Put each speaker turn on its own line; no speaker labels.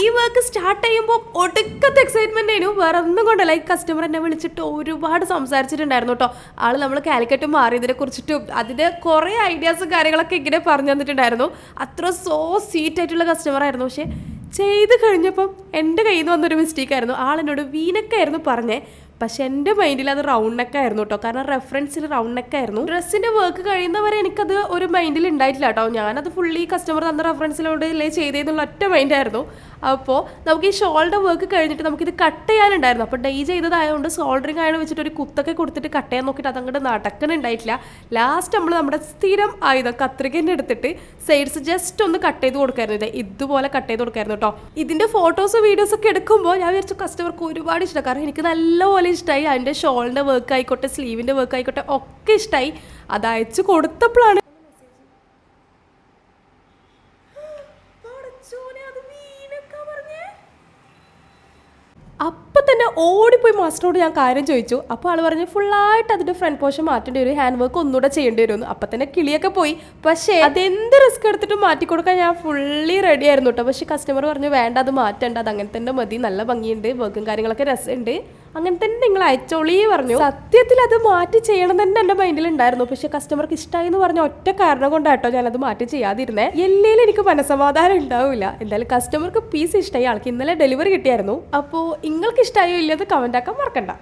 ഈ work start ചെയ്യുമ്പോൾ ഒടുക്കത്തെ എക്സൈറ്റ്മെന്റ് ആയിരുന്നു. വേറെ ഒന്നും കൊണ്ടല്ല. ഈ കസ്റ്റമർ എന്നെ വിളിച്ചിട്ട് ഒരുപാട് സംസാരിച്ചിട്ടുണ്ടായിരുന്നു കേട്ടോ. ആൾ നമ്മൾ കാലിക്കറ്റ് മാറിയതിനെ കുറിച്ചിട്ടും അതിന്റെ കുറേ ഐഡിയാസും കാര്യങ്ങളൊക്കെ ഇങ്ങനെ പറഞ്ഞു തന്നിട്ടുണ്ടായിരുന്നു. അത്ര സോ സ്വീറ്റ് ആയിട്ടുള്ള കസ്റ്റമർ ആയിരുന്നു. പക്ഷേ ചെയ്ത് കഴിഞ്ഞപ്പം എന്റെ കയ്യിൽ നിന്ന് വന്നൊരു മിസ്റ്റേക്ക് ആയിരുന്നു. ആളെന്നോട് വീനക്കായിരുന്നു പറഞ്ഞേ. പക്ഷെ എന്റെ മൈൻഡിൽ അത് റൗണ്ട് നെക്ക് ആയിരുന്നു കേട്ടോ. കാരണം റെഫറൻസിൽ റൗണ്ട് നെക്ക് ആയിരുന്നു. ഡ്രസ്സിന്റെ വർക്ക് കഴിയുന്നവരെ എനിക്കത് ഒരു മൈൻഡിൽ ഉണ്ടായിട്ടില്ല കേട്ടോ. ഞാനത് ഫുള്ളി കസ്റ്റമർ തന്ന റെഫറൻസിലൂടെ ചെയ്തേന്നുള്ള ഒറ്റ മൈൻഡായിരുന്നു അപ്പോൾ നമുക്ക് ഈ ഷോൾഡർ വർക്ക് കഴിഞ്ഞിട്ട് നമുക്കിത് കട്ട് ചെയ്യാനുണ്ടായിരുന്നു. അപ്പോൾ ഡൈ ചെയ്തതായതുകൊണ്ട് സോൾഡറിങ് ആയത് വെച്ചിട്ട് ഒരു കുത്തൊക്കെ കൊടുത്തിട്ട് കട്ട് ചെയ്യാൻ നോക്കിയിട്ട് അതങ്ങോട്ട് നടക്കണുണ്ടായിട്ടില്ല. ലാസ്റ്റ് നമ്മൾ നമ്മുടെ സ്ഥിരം ആയുധം കത്രികേന്റെ എടുത്തിട്ട് സൈഡ്സ് ജസ്റ്റ് ഒന്ന് കട്ട് ചെയ്ത് കൊടുക്കായിരുന്നു. ഇത് ഇതുപോലെ കട്ട് ചെയ്ത് കൊടുക്കായിരുന്നു കേട്ടോ ഇതിന്റെ ഫോട്ടോസ് വീഡിയോസ് ഒക്കെ എടുക്കുമ്പോൾ ഞാൻ വിചാരിച്ചു കസ്റ്റമർക്ക് ഒരുപാട് ഇഷ്ടം. കാരണം എനിക്ക് നല്ലപോലെ ഇഷ്ടമായി അതിന്റെ ഷോളിന്റെ വർക്ക് ആയിക്കോട്ടെ സ്ലീവിന്റെ വർക്ക് ആയിക്കോട്ടെ ഒക്കെ ഇഷ്ടമായി അത് അയച്ചു കൊടുത്തപ്പോഴാണ് അപ്പം തന്നെ ഓടിപ്പോയി മാസ്റ്ററോട് ഞാൻ കാര്യം ചോദിച്ചു. അപ്പോൾ ആൾ പറഞ്ഞു ഫുള്ളായിട്ട് അതിന്റെ ഫ്രണ്ട് പോർഷൻ മാറ്റേണ്ടി വരും. ഹാൻഡ് വർക്ക് ഒന്നുകൂടെ ചെയ്യേണ്ടി വരും അപ്പം തന്നെ കിളിയൊക്കെ പോയി. പക്ഷേ അതെന്ത് റിസ്ക് എടുത്തിട്ട് മാറ്റി കൊടുക്കാൻ ഞാൻ ഫുള്ളി റെഡി ആയിരുന്നു കേട്ടോ പക്ഷേ കസ്റ്റമർ പറഞ്ഞു വേണ്ട അത് മാറ്റേണ്ട. അത് അങ്ങനെ തന്നെ മതി. നല്ല ഭംഗിയുണ്ട്. വർക്കും കാര്യങ്ങളൊക്കെ രസമുണ്ട്. അങ്ങനെ തന്നെ നിങ്ങൾ അയച്ചോളി പറഞ്ഞു. സത്യത്തിൽ അത് മാറ്റി ചെയ്യണം തന്നെ എന്റെ മൈൻഡിൽ ഉണ്ടായിരുന്നു പക്ഷെ കസ്റ്റമർക്ക് ഇഷ്ടമായി എന്ന് പറഞ്ഞ ഒറ്റ കാരണം കൊണ്ടാട്ടോ അത് മാറ്റി ചെയ്യാതിരുന്നേ. എല്ലേലും എനിക്ക് മനസമാധാനം ഉണ്ടാവില്ല. എന്തായാലും കസ്റ്റമർക്ക് പീസ് ഇഷ്ടമായി. ആൾക്ക് ഇന്നലെ ഡെലിവറി കിട്ടിയായിരുന്നു. അപ്പോൾ നിങ്ങൾക്ക് ഇഷ്ടമായോ ഇല്ലത് കമന്റ് ആക്കാൻ മറക്കണ്ട.